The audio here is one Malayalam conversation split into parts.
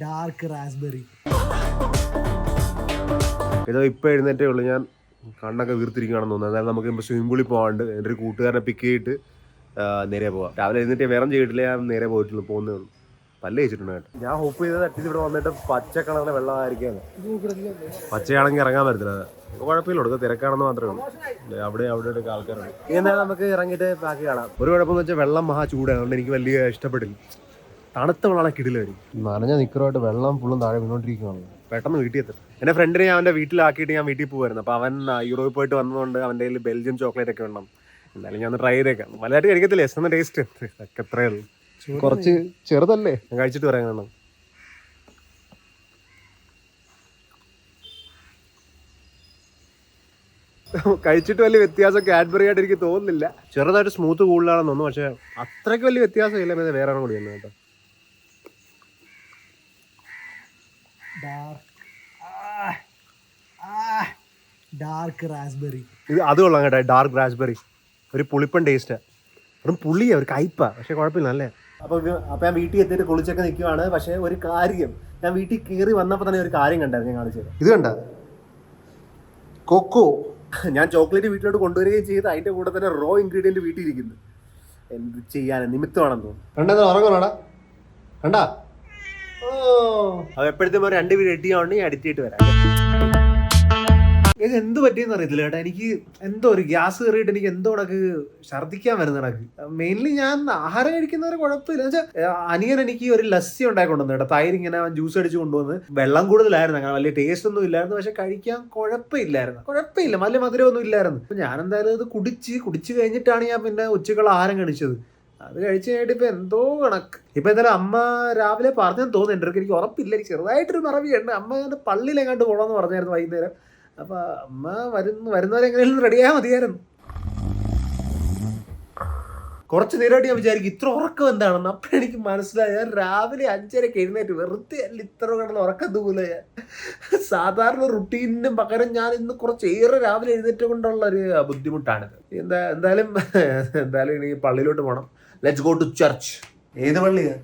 ഡാർക്ക് റാസ്ബെറി ഇതോ ഇപ്പോൾ എഴുന്നേറ്റേ ഉള്ളൂ. ഞാൻ കണ്ണൊക്കെ വീർത്തിരിക്കുകയാണെന്ന് തോന്നുന്നു. അതായത് നമുക്ക് ഇപ്പോൾ സ്വിമ്മിംഗ് പൂളിൽ പോകാണ്ട് എന്റെ ഒരു കൂട്ടുകാരനെ പിക്ക് ചെയ്തിട്ട് നേരെ പോവാം. രാവിലെ എഴുന്നേറ്റ് വേറെ ചെയ്തിട്ടില്ല. ഞാൻ നേരെ പോയിട്ടുള്ളൂ. പോകുന്നേ പല്ല് കഴിച്ചിട്ടുണ്ട് കേട്ടോ. ഞാൻ ഹോപ്പ് ചെയ്തത് അറ്റ്ലീസ്റ്റ് ഇവിടെ വന്നിട്ട് പച്ച കളറിലെ വെള്ളമായിരിക്കും പച്ചയാണെങ്കിൽ ഇറങ്ങാൻ പറ്റത്തില്ല. അത് കുഴപ്പമില്ല കൊടുക്കുക തിരക്കാണെന്ന് മാത്രമേ ഉള്ളൂ. അവിടെ അവിടെ ഒക്കെ ആൾക്കാരുണ്ട്. ഇനി എന്തായാലും നമുക്ക് ഇറങ്ങിയിട്ട് ബാക്കി കാണാം. ഒരു കുഴപ്പമെന്ന് വെച്ചാൽ വെള്ളം മഹാ ചൂടാണ്. അതുകൊണ്ട് എനിക്ക് വലിയ ഇഷ്ടപ്പെട്ടില്ല. തണുത്ത വെള്ളമാണ് വരും നനഞ്ഞ നിക്കറുമായിട്ട് വെള്ളം ഫുള്ളും താഴെ വീണോണ്ടിരിക്കുകയാണ് പെട്ടെന്ന് വീട്ടിൽ എത്തും എന്റെ ഫ്രണ്ടിനെ ഞാൻ അവന്റെ വീട്ടിലാക്കിയിട്ട് ഞാൻ വീട്ടിൽ പോകുമായിരുന്നു അപ്പോൾ അവൻ യൂറോപ്പ് യൂറോപ്പിൽ പോയിട്ട് വന്നതുകൊണ്ട് അവന്റെ കയ്യിൽ ബെൽജിയം ചോക്ലേറ്റ് ഒക്കെ ഉണ്ടാവും എന്തായാലും ഞാൻ ഒന്ന് ട്രൈ ചെയ്തേക്കാം. വലുതായിട്ട് കഴിക്കത്തില്ല? എസ് എന്ന ടേസ്റ്റ് ഒക്കെ എത്രയേ ഉള്ളൂ. കുറച്ച് ചെറുതല്ലേ? ഞാൻ കഴിച്ചിട്ട് പറയാൻ കാണാം കഴിച്ചിട്ട് വലിയ വ്യത്യാസം കാഡ്ബറി ആയിട്ട് എനിക്ക് തോന്നുന്നില്ല. ചെറുതായിട്ട് സ്മൂത്ത് കൂടുതലാണെന്ന് തോന്നുന്നു പക്ഷേ അത്രയ്ക്ക് വലിയ വ്യത്യാസം ഇല്ല പിന്നെ വേറെ കൂടി തന്നെ കേട്ടോ. ഡാർക്ക് റാസ്ബെറി ഇത് അത് കൊള്ളാം കേട്ടോ ഡാർക്ക് റാസ്ബെറി ഒരു പുളിപ്പൻ ടേസ്റ്റാ വെറും പുളിയാ ഒരു കയ്പാ പക്ഷെ കുഴപ്പമില്ല അല്ലേ? അപ്പോൾ അപ്പോൾ ഞാൻ വീട്ടിൽ എത്തിയിട്ട് കുളിച്ചൊക്കെ നിൽക്കുവാണ് പക്ഷേ ഒരു കാര്യം ഞാൻ വീട്ടിൽ കയറി വന്നപ്പോൾ തന്നെ ഒരു കാര്യം കണ്ടായിരുന്നു ഞാൻ കാണിച്ചത്. ഇത് കണ്ട? കൊക്കോ? ഞാൻ ചോക്ലേറ്റ് വീട്ടിലോട്ട് കൊണ്ടുവരികയും ചെയ്ത് അതിന്റെ കൂടെ തന്നെ റോ ഇൻഗ്രീഡിയന്റ് വീട്ടിൽ ഇരിക്കുന്നു. എന്ത് ചെയ്യാൻ നിമിത്തമാണെന്ന് തോന്നുന്നു. കണ്ടാ അത് എപ്പോഴത്തേക്കും ഒരു രണ്ട് വീട് ഞാൻ എഡിറ്റ് ചെയ്തിട്ട് വരാം. ഇത് എന്ത് പറ്റിയെന്ന് അറിയത്തില്ല കേട്ടോ. എനിക്ക് എന്തോ ഒരു ഗ്യാസ് കയറിയിട്ട് എനിക്ക് എന്തോ കണക്ക് ഛർദ്ദിക്കാൻ വരുന്ന മെയിൻലി ഞാൻ ആഹാരം കഴിക്കുന്നവരെ കുഴപ്പമില്ല. വെച്ചാൽ അനിയൻ എനിക്ക് ഒരു ലസ്സി ഉണ്ടാക്കി കൊണ്ടുവന്നു കേട്ടോ. തൈര് ഇങ്ങനെ ജ്യൂസ് അടിച്ച് കൊണ്ടുവന്ന് വെള്ളം കൂടുതലായിരുന്നു. അങ്ങനെ വലിയ ടേസ്റ്റ് ഒന്നും ഇല്ലായിരുന്നു. പക്ഷെ കഴിക്കാൻ കുഴപ്പമില്ലായിരുന്നു. കുഴപ്പമില്ല. വലിയ മധുരമൊന്നും ഇല്ലായിരുന്നു. അപ്പൊ ഞാൻ എന്തായാലും ഇത് കുടിച്ച് കുടിച്ച് കഴിഞ്ഞിട്ടാണ് ഞാൻ പിന്നെ ഉച്ചക്കുള്ള ആഹാരം കഴിച്ചത്. അത് കഴിച്ചു കഴിഞ്ഞിട്ട് ഇപ്പൊ എന്തോ കണക്ക്. ഇപ്പൊ എന്തായാലും അമ്മ രാവിലെ പറഞ്ഞെന്ന് തോന്നുന്നുണ്ട് എനിക്ക് ഉറപ്പില്ല. എനിക്ക് ചെറുതായിട്ടൊരു മറവിയുണ്ട്. അമ്മ പള്ളിയിലെങ്ങാണ്ട് പോകണമെന്ന് പറഞ്ഞായിരുന്നു വൈകുന്നേരം. അപ്പൊ അമ്മ വരുന്നു വരുന്നവരെ റെഡിയാ മതിയായിരുന്നു. കുറച്ച് നേരമായിട്ട് ഞാൻ വിചാരിക്കും ഇത്ര ഉറക്കം എന്താണെന്ന്. അപ്പം എനിക്ക് മനസ്സിലായി. ഞാൻ രാവിലെ അഞ്ചരക്ക് എഴുന്നേറ്റ് വെറുതെ അല്ല ഇത്ര കിടന്ന് ഉറക്കം തൂല ഞാൻ. സാധാരണ റുട്ടീനിനും പകരം ഞാൻ ഇന്ന് കുറച്ചേറെ രാവിലെ എഴുന്നേറ്റ് കൊണ്ടുള്ള ഒരു ബുദ്ധിമുട്ടാണിത്. എന്താ എന്തായാലും എന്തായാലും ഇനി പള്ളിയിലോട്ട് പോകണം ലെറ്റ്സ് ഗോ ടു ചർച്ച് ഏത് പള്ളിയാണ്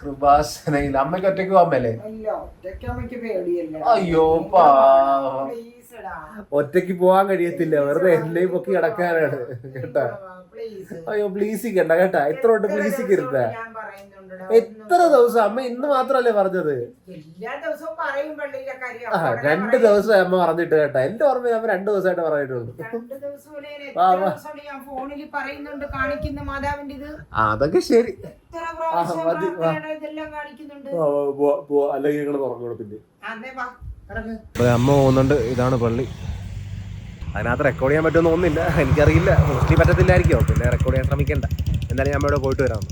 കൃപാസനയിൽ. അമ്മയ്ക്ക് ഒറ്റയ്ക്ക് പേടിയല്ല. അയ്യോ പാവം. ഒറ്റയ്ക്ക് പോകാൻ കഴിയത്തില്ല. വെറുതെ എന്നെയും പൊക്കി കിടക്കാനാണ് കേട്ടാ. അയ്യോ പ്ലീസിക്കണ്ട കേട്ടാ. എത്ര തൊട്ട് പ്ലീസിക്കരുത് ഞാൻ പറയുന്നുണ്ടെടാ. എത്ര ദിവസം? അമ്മ ഇന്ന് മാത്രല്ലേ പറഞ്ഞത്? എല്ലാ ദിവസവും പറയും പള്ളിയിലെ കാര്യം. ആ രണ്ട് ദിവസം അമ്മ പറഞ്ഞിട്ട് കേട്ടാ. എന്റെ ഓർമ്മയിൽ അമ്മ രണ്ട് ദിവസമായിട്ട് പറഞ്ഞിട്ടുള്ളൂ. രണ്ട് ദിവസമല്ലേ എത്ര വാ. ഞാൻ ഫോണിൽ പറയുന്നുണ്ട് കാണിക്കുന്ന മാതാവിന്റെ ഇത്? ആ, അതൊക്കെ ശരി. അല്ലെങ്കിൽ നിങ്ങൾ പറഞ്ഞു പിന്നെ. അമ്മ പോകുന്നുണ്ട്. ഇതാണ് പള്ളി. അതിനകത്ത് റെക്കോർഡ് ചെയ്യാൻ പറ്റുമെന്ന് തോന്നുന്നില്ല. എനിക്കറിയില്ല. മോസ്റ്റ്ലി പറ്റത്തില്ലായിരിക്കും? പിന്നെ റെക്കോർഡ് ചെയ്യാൻ ശ്രമിക്കണ്ട. എന്തായാലും ഞാൻ ഇവിടെ പോയിട്ട് വരാം.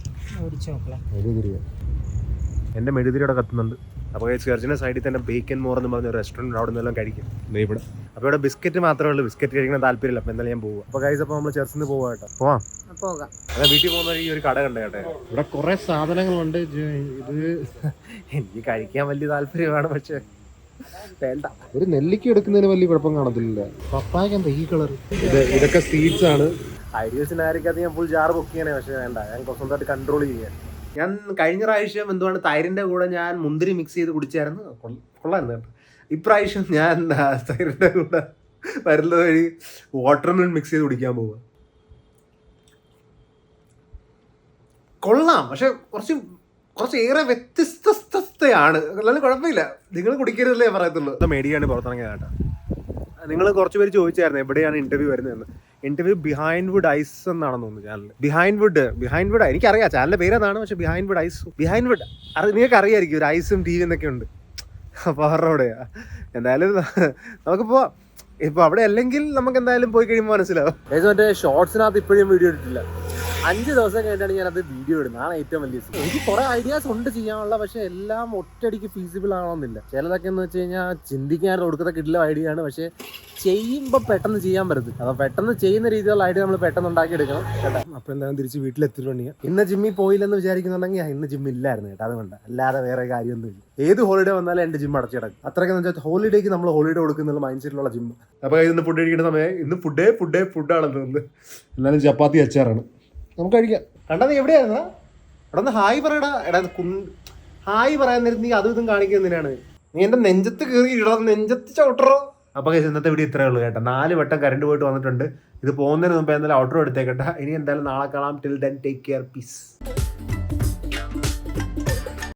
എന്റെ മെഴുതിരിയുടെ കത്തുന്നുണ്ട്. അപ്പോൾ ചർച്ചിന്റെ സൈഡിൽ തന്നെ ബേക്കൻ മോർ എന്ന് പറഞ്ഞ ഒരു റെസ്റ്റോറന്റ് അവിടെ നിന്നെല്ലാം കഴിക്കും. ഇവിടെ. അപ്പോൾ ഇവിടെ ബിസ്ക്കറ്റ് മാത്രമേ ഉള്ളൂ. ബിസ്ക്കറ്റ് കഴിക്കണം താല്പര്യമില്ല. അപ്പോൾ എന്തായാലും ഞാൻ പോകും അപ്പോൾ കൈസ് അപ്പോൾ നമ്മൾ ചർച്ചിൽ നിന്ന് പോകാം കേട്ടോ. പോവാം. പോകാം. അതെ വീട്ടിൽ പോകുന്ന ഈ ഒരു കട കണ്ട കേട്ടെ? ഇവിടെ കുറേ സാധനങ്ങളുണ്ട്. ഇത് എനിക്ക് കഴിക്കാൻ വലിയ താല്പര്യമാണ് പക്ഷെ. ഒരു നെല്ലിക്ക എടുക്കുന്നതിന് വലിയ കുഴപ്പം കാണത്തില്ല പപ്പായ്ക്ക് എന്താ ഈ കളർ ഇത് ഇതൊക്കെ സീഡ്സ് ആണ്. ഐഡിയസിനായിരിക്കും ഞാൻ ഫുൾ ജാർ ബുക്ക് ചെയ്യണേ പക്ഷെ വേണ്ട. ഞാൻ സ്വന്തമായിട്ട് കൺട്രോൾ ചെയ്യാൻ ഞാൻ കഴിഞ്ഞ പ്രാവശ്യം എന്തുവാണ് തൈരിന്റെ കൂടെ ഞാൻ മുന്തിരി മിക്സ് ചെയ്ത് കുടിച്ചായിരുന്നു. കൊള്ള- കൊള്ളായിരുന്നു കേട്ടോ. ഇപ്രാവശ്യം ഞാൻ തൈരിന്റെ കൂടെ വരുന്നത് വഴി വാട്ടർമെലൺ മിക്സ് ചെയ്ത് കുടിക്കാൻ പോവുക കൊള്ളാം പക്ഷെ കുറച്ച് കുറച്ച് വ്യത്യസ്തസ്ഥയാണ് അല്ലാതെ കുഴപ്പമില്ല. നിങ്ങൾ കുടിക്കരുതല്ലേ പറയത്തുള്ളൂ. മേടിയാണ് പുറത്തിറങ്ങിയ കേട്ടോ. നിങ്ങൾ കുറച്ച് പേര് ചോദിച്ചായിരുന്നു എവിടെയാണ് ഇന്റർവ്യൂ വരുന്നതെന്ന്. ഇന്റർവ്യൂ ബിഹൈൻഡ് വുഡ് ഐസ് എന്നാണെന്ന് തോന്നുന്നു channel behind wood behind wood എനിക്കറിയാം. ചാനലിന്റെ പേര് അതാണ് പക്ഷെ behind wood ice behind wood അറി നിങ്ങൾക്ക് അറിയായിരിക്കും ഒരു ഐസും ടി വി എന്നൊക്കെ ഉണ്ട്. അപ്പോൾ അവരുടെ അവിടെയാ. എന്തായാലും നമുക്ക് പോവാം ഇപ്പൊ അവിടെ അല്ലെങ്കിൽ നമുക്ക് എന്തായാലും പോയി കഴിയുമ്പോൾ മനസ്സിലാവും. മറ്റേ ഷോർട്സിനകത്ത് ഇപ്പോഴും വീഡിയോ ഇട്ടിട്ടില്ല. അഞ്ച് ദിവസം കഴിഞ്ഞിട്ടാണ് അത് വീഡിയോ ഇടുന്നത്. ആണ് ഏറ്റവും വലിയ. എനിക്ക് കുറെ ഐഡിയാസ് ഉണ്ട് ചെയ്യാനുള്ള പക്ഷെ എല്ലാം ഒറ്റയടിക്ക് ഫീസിബിൾ ആണോന്നില്ല ചിലതൊക്കെ എന്ന് വെച്ച് കഴിഞ്ഞാൽ ചിന്തിക്കാൻ കൊടുക്കുന്ന കിട്ടില്ല ഐഡിയ ആണ്. പക്ഷെ ചെയ്യുമ്പോൾ പെട്ടെന്ന് ചെയ്യാൻ പറ്റും അപ്പൊ പെട്ടെന്ന് ചെയ്യുന്ന രീതിയിലുള്ള ഐഡിയ നമ്മൾ പെട്ടെന്ന് ഉണ്ടാക്കി ഉണ്ടാക്കിയെടുക്കണം കേട്ടോ. അപ്പൊ എന്തായാലും തിരിച്ച് വീട്ടിലെത്തിയിട്ടുണ്ടെങ്കിൽ ഇന്ന് ജിമ്മിൽ പോയില്ലെന്ന് വിചാരിക്കുന്നുണ്ടെങ്കിൽ ഇന്ന് ജിം ഇല്ലായിരുന്നു കേട്ടോ. അതുകൊണ്ട്. അല്ലാതെ വേറെ കാര്യമൊന്നുമില്ല ഏത് ഹോളിഡേ വന്നാലും എന്റെ ജിം അടച്ചിടക്കും അത്രയ്ക്ക് വെച്ചാൽ ഹോളിഡേക്ക് നമ്മൾ ഹോളിഡേ കൊടുക്കുന്നുള്ള മൈൻഡ് സെറ്റിലുള്ള ജിം അപ്പൊ ഇന്ന് ഫുഡ് കഴിക്കുന്ന സമയം ഇന്ന് ഫുഡേ ഫുഡേ ഫുഡാണെന്ന് തോന്നുന്നു. എന്നാലും ചപ്പാത്തി അച്ചാറാണ്. നമുക്ക് കഴിക്കാം. കണ്ടാ നീ എവിടെയായിരുന്നാ എടാ ഒന്ന് ഹായ് പറയടാ. എടാ കു ഹായ് പറയാൻ നേരത്ത് നീ അതും ഇതും കാണിക്കുന്നതിനാണ് നീ എന്റെ നെഞ്ചത്ത് കയറി ഇടാ നെഞ്ചത്ത് ചവിട്ടറോ? അപ്പൊ കേസ് ഇന്നത്തെ വീഡിയോ ഇത്രയേ ഉള്ളൂ കേട്ടോ. നാല് വട്ടം കറണ്ട് പോയിട്ട് വന്നിട്ടുണ്ട്. ഇത് പോകുന്നതിന് മുമ്പ് എന്തായാലും ഔട്ടർ എടുത്തേക്കട്ടെ. ഇനി എന്തായാലും നാളെ കാണാം. Till then take care peace